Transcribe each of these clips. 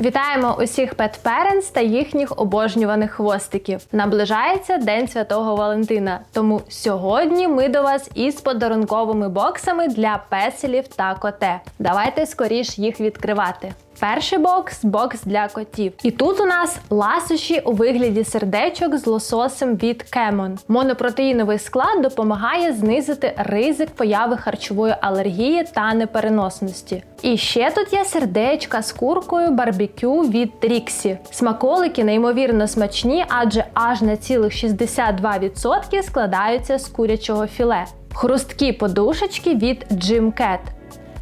Вітаємо усіх Parents та їхніх обожнюваних хвостиків. Наближається День Святого Валентина. Тому сьогодні ми до вас із подарунковими боксами для песелів та коте. Давайте скоріш їх відкривати. Перший бокс бокс для котів. І тут у нас ласощі у вигляді сердечок з лососем від Кемон. Монопротеїновий склад допомагає знизити ризик появи харчової алергії та непереносності. І ще тут є сердечка з куркою барбекю від Тріксі. Смаколики неймовірно смачні, адже аж на цілих 62% складаються з курячого філе. Хрусткі подушечки від Jim Cat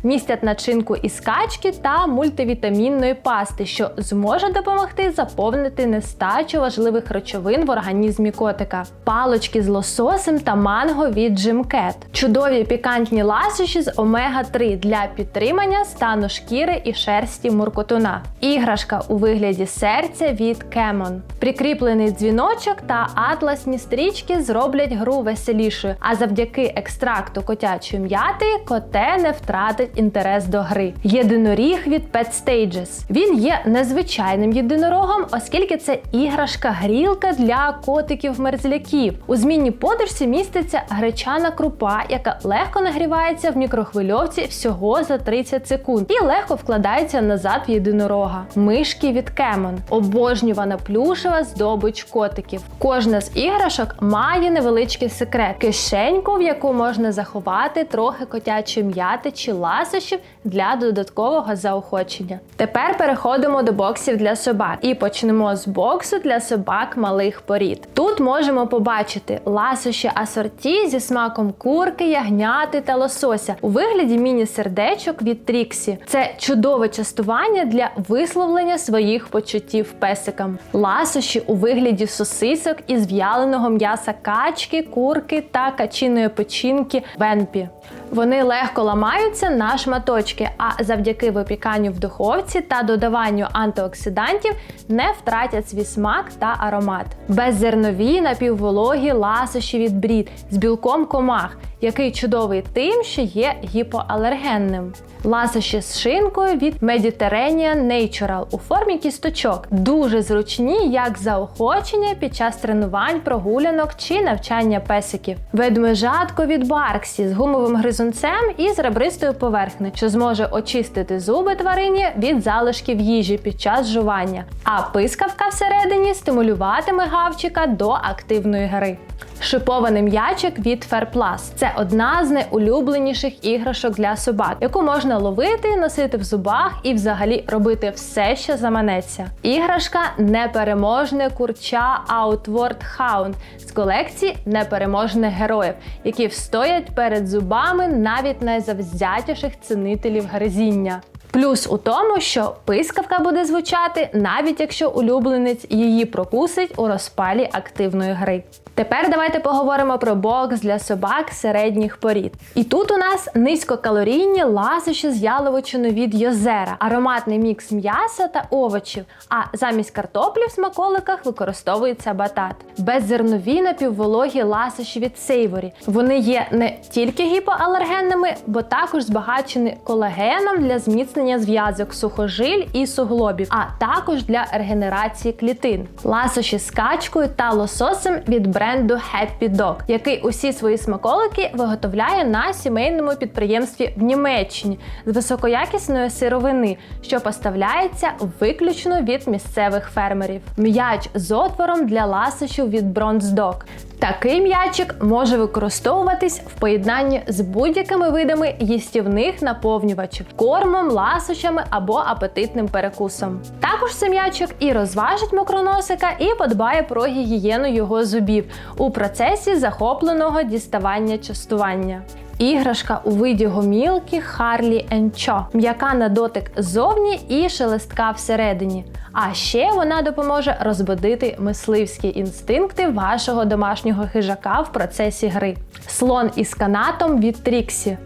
містять начинку із качки та мультивітамінної пасти, що зможе допомогти заповнити нестачу важливих речовин в організмі котика, палочки з лососем та манго від Jimcat. чудові пікантні ласощі з омега-3 для підтримання стану шкіри і шерсті муркотуна, іграшка у вигляді серця від Кемон. Прикріплений дзвіночок та атласні стрічки зроблять гру веселішою, а завдяки екстракту котячої м'яти коте не втратить інтерес до гри. Єдиноріг від Pet Stages. Він є незвичайним єдинорогом, оскільки це іграшка-грілка для котиків-мерзляків. У змінній подушці міститься гречана крупа, яка легко нагрівається в мікрохвильовці всього за 30 секунд і легко вкладається назад в єдинорога. Мишки від Кемон. Обожнювана плюшева здобич котиків. Кожна з іграшок має невеличкий секрет кишеньку, в яку можна заховати трохи котячої м'яти чи ласощів для додаткового заохочення. Тепер переходимо до боксів для собак і почнемо з боксу для собак малих порід. Тут можемо побачити ласощі асорті зі смаком курки, ягняти та лосося у вигляді міні-сердечок від Тріксі. Це чудове частування для висловлення своїх почуттів песикам. Ласощі у вигляді сосисок із в'яленого м'яса качки, курки та качиної печінки венпі. Вони легко ламаються на шматочки, а завдяки випіканню в духовці та додаванню антиоксидантів не втратять свій смак та аромат. Беззернові напіввологі ласощі від брід з білком комах який чудовий тим, що є гіпоалергенним. Ласощі з шинкою від Mediterranean Natural у формі кісточок. Дуже зручні як заохочення під час тренувань, прогулянок чи навчання песиків. Ведмежатко від Барксі з гумовим гризунцем і з ребристою поверхнею, що зможе очистити зуби тварині від залишків їжі під час жування. А пискавка всередині стимулюватиме гавчика до активної гри. Шипований м'ячик від Fairplus. Це одна з найулюбленіших іграшок для собак, яку можна ловити, носити в зубах і взагалі робити все, що заманеться. Іграшка непереможне курча Outward Hound з колекції непереможних героїв, які встоять перед зубами навіть найзавзятіших цінителів гризіння. Плюс у тому, що пискавка буде звучати, навіть якщо улюбленець її прокусить у розпалі активної гри. Тепер давайте поговоримо про бокс для собак середніх порід. І тут у нас низькокалорійні ласощі з яловичини від Йозера, ароматний мікс м'яса та овочів. А замість картоплі в смаколиках використовується батат. Беззернові напіввологі ласощі від Сейворі. Вони є не тільки гіпоалергенними, бо також збагачені колагеном для зміцнення зв'язок сухожиль і суглобів, а також для регенерації клітин. Ласощі з качкою та лососем від бренду бренду Happy Dog, який усі свої смаколики виготовляє на сімейному підприємстві в Німеччині з високоякісної сировини, що поставляється виключно від місцевих фермерів. М'яч з отвором для ласощів від Bronze Dog. Такий м'ячик може використовуватись в поєднанні з будь-якими видами їстівних наповнювачів, кормом, ласощами або апетитним перекусом. Також цей м'ячик і розважить мокроносика, і подбає про гігієну його зубів у процесі захопленого діставання частування. Іграшка у виді гомілки Харлі Енчо, м'яка на дотик ззовні і шелестка всередині. А ще вона допоможе розбудити мисливські інстинкти вашого домашнього хижака в процесі гри. Слон із канатом від Тріксі.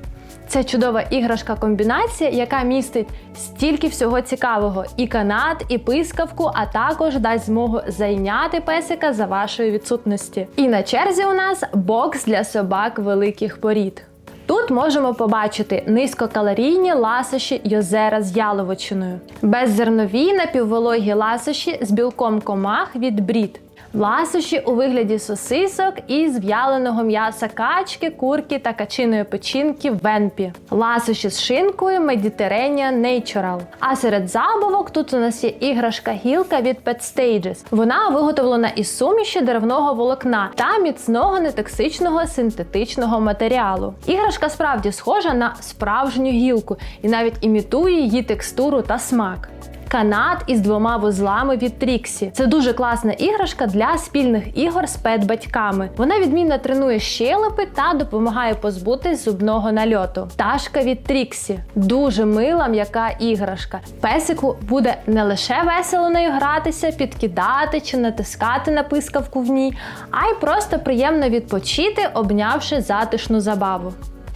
Це чудова іграшка-комбінація, яка містить стільки всього цікавого: і канат, і пискавку, а також дасть змогу зайняти песика за вашої відсутності. І на черзі у нас бокс для собак великих порід. Тут можемо побачити низькокалорійні ласощі Йозера з яловичиною, беззернові напіввологі ласощі з білком комах від брід. Ласощі у вигляді сосисок із в'яленого м'яса качки, курки та качиної печінки венпі. Ласощі з шинкою Mediterranean Natural. А серед забавок тут у нас є іграшка гілка від Pet Stages. Вона виготовлена із суміші деревного волокна та міцного нетоксичного синтетичного матеріалу. Іграшка справді схожа на справжню гілку і навіть імітує її текстуру та смак. Канат із двома вузлами від Тріксі. Це дуже класна іграшка для спільних ігор з пет-батьками. Вона відмінно тренує щелепи та допомагає позбутись зубного нальоту. Пташка від Тріксі дуже мила м'яка іграшка. Песику буде не лише весело нею гратися, підкидати чи натискати на пискавку в ній, а й просто приємно відпочити, обнявши затишну забаву.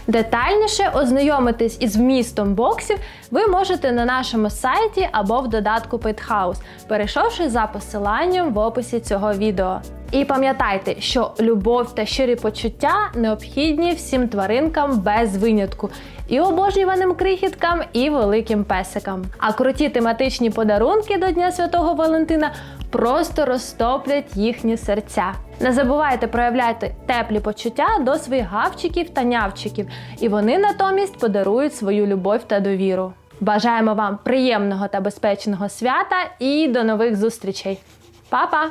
Детальніше ознайомитись із вмістом боксів ви можете на нашому сайті або в додатку Pet перейшовши за посиланням в описі цього відео. І пам'ятайте, що любов та щирі почуття необхідні всім тваринкам без винятку, і обожнюваним крихіткам, і великим песикам. А круті тематичні подарунки до Дня Святого Валентина просто розтоплять їхні серця. Не забувайте проявляти теплі почуття до своїх гавчиків та нявчиків, і вони натомість подарують свою любов та довіру. Бажаємо вам приємного та безпечного свята і до нових зустрічей. Па-па!